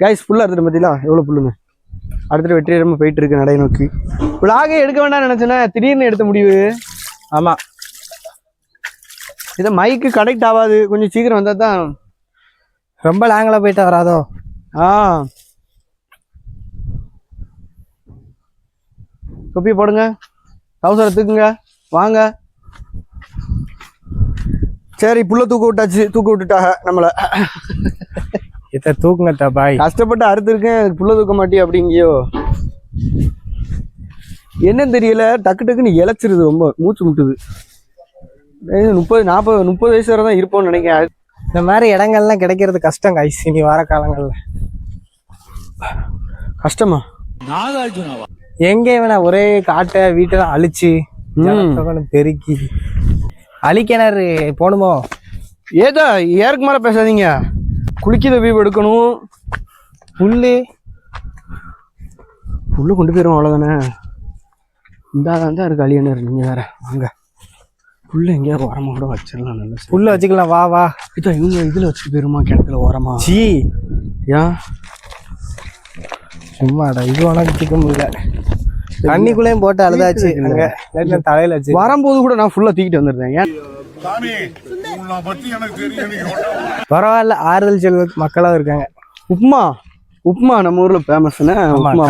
Guys ஃபுல்லாக இருந்துட்டு பார்த்தீங்களா எவ்வளோ புல்லுங்க அடுத்துட்டு வெற்றிகரமாக போயிட்டு இருக்கு நடை நோக்கி. விளாகே எடுக்க வேண்டாம் நினச்சேன்னா திடீர்னு எடுத்த முடிவு. ஆமாம் இதை மைக்கு கனெக்ட் ஆகாது. கொஞ்சம் சீக்கிரம் வந்தால் தான் ரொம்ப லாங்கில் போயிட்டு வராதோ ஆ. தொப்பி போடுங்க. அவசரம் தூக்குங்க. வாங்க. சரி புள்ள தூக்க விட்டாச்சு. தூக்க விட்டுட்டாக நம்மளை. இதை தூக்குங்க தபாய். கஷ்டப்பட்டு அறுத்துருக்கேன் அதுக்கு புள்ள தூக்க மாட்டியே அப்படிங்கியோ? என்னன்னு தெரியல டக்கு டக்குன்னு இழைச்சிருது ரொம்ப மூச்சு முட்டுது. முப்பது நாற்பது முப்பது வயசு வரை தான் இருப்போம்னு நினைக்கிறேன். இந்த மாதிரி இடங்கள்லாம் கிடைக்கிறது கஷ்டம் கைஸ் இனி வர காலங்கள்ல. கஷ்டமா? எங்கே வேணா ஒரே காட்டை வீட்டெல்லாம் அழிச்சு பெருக்கி. அழிக்கிணறு போகணுமோ ஏதா ஏருக்கு மேலே பேசாதீங்க. குளிக்க தப்பி எடுக்கணும். புல்லு. உள்ள கொண்டு போயிடும் அவ்வளோதானே இந்த தான் இருக்கு அழியனர் நீங்கள் வேற. வாங்க. புள்ள எங்கேயாவது ஓரமாக கூட வச்சிடலாம் நல்ல புல்லு வச்சுக்கலாம் வா வா. இதா இவங்க இதில் வச்சுட்டு போயிருமா கிணத்துல ஓரமா? சீ. ஏன் சும்மாடா இது உனக்கு திக்க முடியல. தண்ணிக்குள்ளேயும் போட்டு அழுதாச்சு தலையில வச்சு. வரும்போது கூட நான் ஃபுல்லாக தூக்கிட்டு வந்துருந்தேன் ஏன்? பரவாயில்ல ஆறுதல் செல்வ மக்களாவும் இருக்காங்க. உப்புமா உப்புமா நம்ம ஊரில் ஃபேமஸ்னு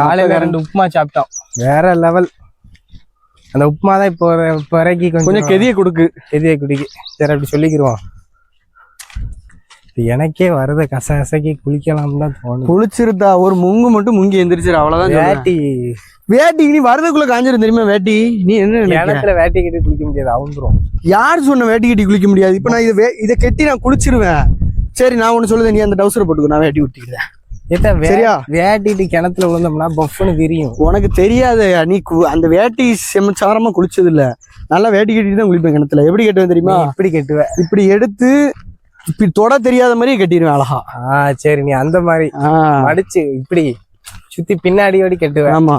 காலையில ரெண்டு உப்புமா சாப்பிட்டோம். வேற லெவல் அந்த உப்புமா தான் இப்போ இப்போ வரைக்கும் கொஞ்சம் கொஞ்சம் கெதியை கொடுக்கு. எதியை குடிக்கு. சரி அப்படி சொல்லிக்கிருவோம். எனக்கே வரத கசகசக்கி குளிக்கலாம் தான் தோணுது. குளிச்சிருந்தா ஒரு முங்கு மட்டும் முங்கி எந்திரிச்சிரு அவ்வளோதான் சொல்றேன். வேட்டி. வேட்டி நீ வரதுக்குள்ள காஞ்சிரும் தெரியுமா வேட்டி? நீ என்ன? கிணத்துல வேட்டி கட்டி குளிக்க முடியாது அவுந்துரும். யார் சொன்ன வேட்டி கட்டி குளிக்க முடியாது? இப்போ நான் இதை இதை கட்டி நான் குளிச்சிருவேன். சரி நான் ஒன்று சொல்லுது நீ அந்த டவுசரை போட்டுக்கோ நான் வேட்டி விட்டுக்கிறேன் சரியா? வேட்டிட்டு கிணத்துல விழுந்தோம்னா பஃப்னு விரியும் உனக்கு தெரியாது நீ கு- அந்த வேட்டி செமச்சாரமா குளிச்சது இல்ல நல்லா வேட்டி கட்டிட்டு தான் குளிப்பேன் கிணத்துல. எப்படி கட்டுவேன் தெரியுமா? இப்படி கட்டுவ. இப்படி எடுத்து தொட தெரியாத மாதிரியே கட்டிடுவேன் அழகா. ஆ சரி நீ அந்த மாதிரி. ஆ, மடிச்சு இப்படி சுத்தி பின்னாடி ஓடி கட்டுவ ஆமா.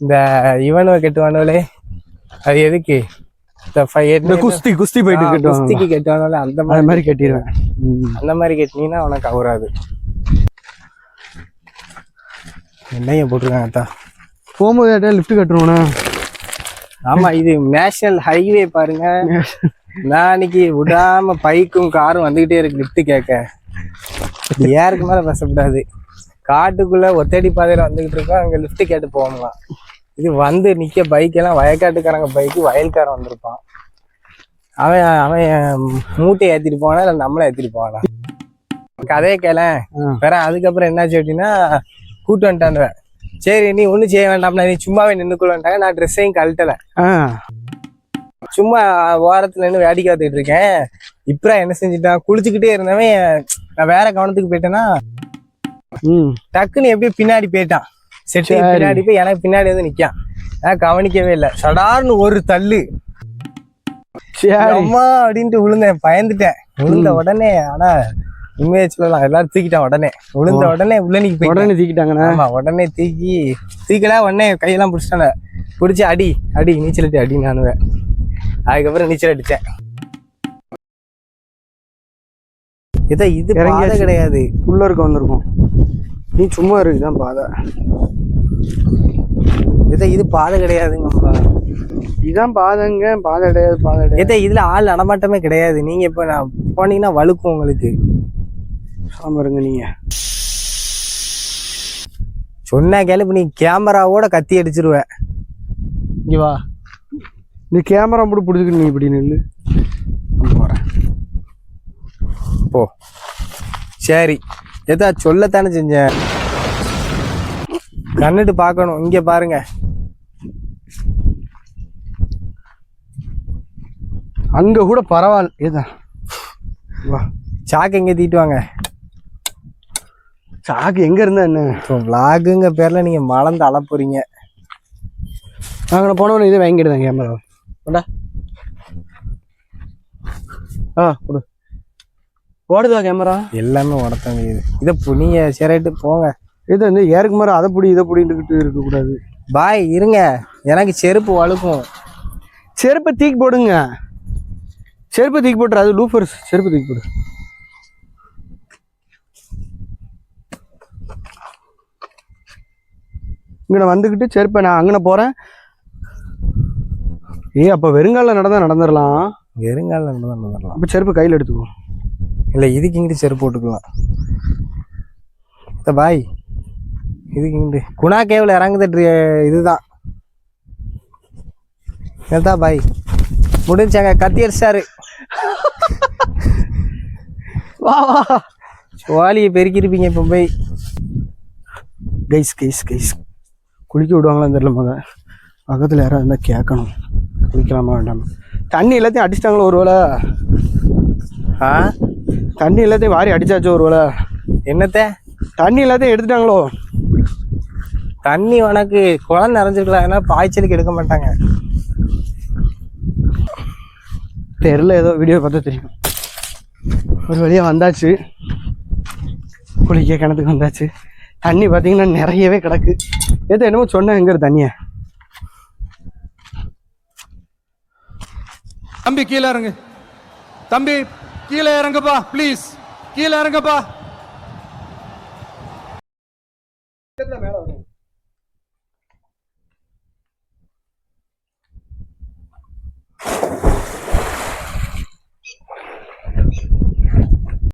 இந்த இவனுவ கட்டுவானுவலே அது எதுக்கு? இந்த குஸ்தி குஸ்தி போயிட்டு கட்டுவாங்க குஸ்திக்கு கட்டுவானுவல அந்த மாதிரி மாதிரி கட்டிடுவேன். அந்த மாதிரி கட்டினீங்கன்னா உனக்கு அவராது. என்னைய போட்டிருக்காங்க அத்தா. போகும்போது லிஃப்ட் கட்டுருவோண்ணா ஆமா இது நேஷனல் ஹைவே பாருங்க. நான் அன்னைக்கு விடாம பைக்கும் காரும் வந்துகிட்டே இருக்கு லிஃப்ட் கேட்க. ஏருக்கு மேல பேசக்கூடாது காட்டுக்குள்ள ஒத்தடி பாதையில வந்துகிட்டு இருக்கோம். அங்க லிஃப்ட் கேட்டு போகலாம் இது வந்து நிக்க பைக் எல்லாம் வயக்காட்டுக்காரங்க பைக்கு வயல்காரன் வந்திருப்பான். அவன் அவன் மூட்டை ஏத்திட்டு போவானா இல்ல நம்மள ஏத்திட்டு போவானா? கதையை கேள. வேற அதுக்கப்புறம் என்னாச்சு அப்படின்னா கூட்டு வந்துட்டானுவ சரி நீ ஒண்ணும் செய்ய வேண்டாம்னா நீ சும்மாவே நின்னுக்குள்ளன்ட்டாங்க நான் ட்ரெஸ்ஸையும் கழட்டல. சும்மா ஓரத்துல நின்று வேடிக்கை பார்த்துட்டு இருக்கேன். இப்பறம் என்ன செஞ்சுட்டான் குளிச்சுக்கிட்டே இருந்தவன் நான் வேற கவனத்துக்கு போயிட்டேன்னா டக்குன்னு எப்படியோ பின்னாடி போயிட்டான். செட்டு. பின்னாடி போய் எனக்கு பின்னாடி வந்து நிக்கான் நான் கவனிக்கவே இல்லை. சடார்னு ஒரு தள்ளு. அம்மா அப்படின்ட்டு விழுந்தேன் பயந்துட்டேன். விழுந்த உடனே ஆனா உண்மையை சொல்லலாம். எல்லாரும் தூக்கிட்டான் உடனே. விழுந்த உடனே உள்ள நீக்கி போயிட்டேன் உடனே தூக்கிட்டாங்கண்ணா? ஆமா உடனே தூக்கி தூக்கல உடனே கையெல்லாம் பிடிச்சிட்டானே பிடிச்சி அடி அடி நீச்சல் அடி அடி நானுவேன் அதுக்கப்புறம் நீச்சல் அடிச்சேன். இதை இது பாதை. கிடையாது. உள்ள இருக்க வந்திருக்கோம் நீ சும்மா இருக்குதான் பாதை. இதை இது பாதை கிடையாதுங்கப்பா இதான் பாதைங்க பாதை கிடையாது பாதை கிடையாது. இதை இதுல ஆள் நடமாட்டமே கிடையாது. நீங்க இப்ப நான் போனீங்கன்னா வழுக்கும் உங்களுக்கு. சாமருங்க நீங்க. சொன்னா கேளு இப்ப நீ கேமராவோட கத்தி அடிச்சிருவ. இங்க வா. இந்த கேமரா மட்டும் பிடிச்சிக்கிட்டு நீ இப்படி நில்லு. நான் போறேன் போ. சரி. ஏதா சொல்லத்தானே செஞ்சேன் கண்ணுட்டு பார்க்கணும். இங்க பாருங்க. அங்க கூட பரவாயில்ல. ஏதா? வா. சாக்கு எங்க தீட்டு வாங்க? சாக்கு எங்க இருந்தா என்ன? இப்போ விளாகுங்க பேர்ல நீங்க மலர்ந்து அழ போறீங்க. நாங்கள் போனவன இதை வாங்கிடுதான் கேமரா கொண்டா. ஆ கொடு. ஓடுதா கேமரா எல்லாமே உடத்தாங்க இது இதை பு- நீங்க சரிட்டு போங்க. இது வந்து ஏருக்கு மாதிரி அதை பிடி இதை பிடின்ட்டு இருக்கக்கூடாது. பாய் இருங்க. எனக்கு செருப்பு வழுக்கும். செருப்பை தூக்கி போடுங்க. செருப்பை தூக்கி போட்டுரு அது லூஃபர்ஸ் செருப்பு தூக்கி போடு. இங்கே வந்துக்கிட்டு செருப்பை நான் அங்கன போகிறேன் ஏய் அப்போ வெறுங்காலில் நடந்தா நடந்துடலாம் வெறுங்கால தான் வந்துடலாம் அப்போ செருப்பு கையில் எடுத்துக்கோ. இல்லை இதுக்கு இங்கிட்டு செருப்பு போட்டுக்கலாம். பாய் இதுக்கு இங்கிட்டு. குணா கேவில் இறங்குது இதுதான். இதுதான் பாய் முடிஞ்சாங்க கத்தி அடிச்சாரு. வா வா. வாலியை பெருக்கிருப்பீங்க இப்போ போய். கைஸ் கைஸ் கைஸ் குளிக்க விடுவாங்களான்னு தெரியல முத பக்கத்தில் யாராவது இருந்தால் கேட்கணும் குளிக்கலாமா வேண்டாமா. தண்ணி எல்லாத்தையும் அடிச்சிட்டாங்களோ ஒரு வேளை ஆ? தண்ணி எல்லாத்தையும் வாரி அடிச்சாச்சோ ஒரு வேளை என்னத்த? தண்ணி எல்லாத்தையும் எடுத்துட்டாங்களோ? தண்ணி உனக்கு குளம் நிறைஞ்சிருக்கலாம் ஏன்னா பாய்ச்சலுக்கு எடுக்க மாட்டாங்க. தெரில ஏதோ வீடியோ பார்த்தா தெரியும். ஒரு வழியாக வந்தாச்சு. குளிக்க கிணத்துக்கு வந்தாச்சு. தண்ணி பார்த்தீங்கன்னா நிறையவே கிடக்கு. ஏதோ என்னமோ சொன்னேன் எங்கே தண்ணியை. தம்பி கீழே இறங்கு. தம்பி கீழே இறங்குப்பா ப்ளீஸ் கீழே இறங்குப்பா. மேல வரும்.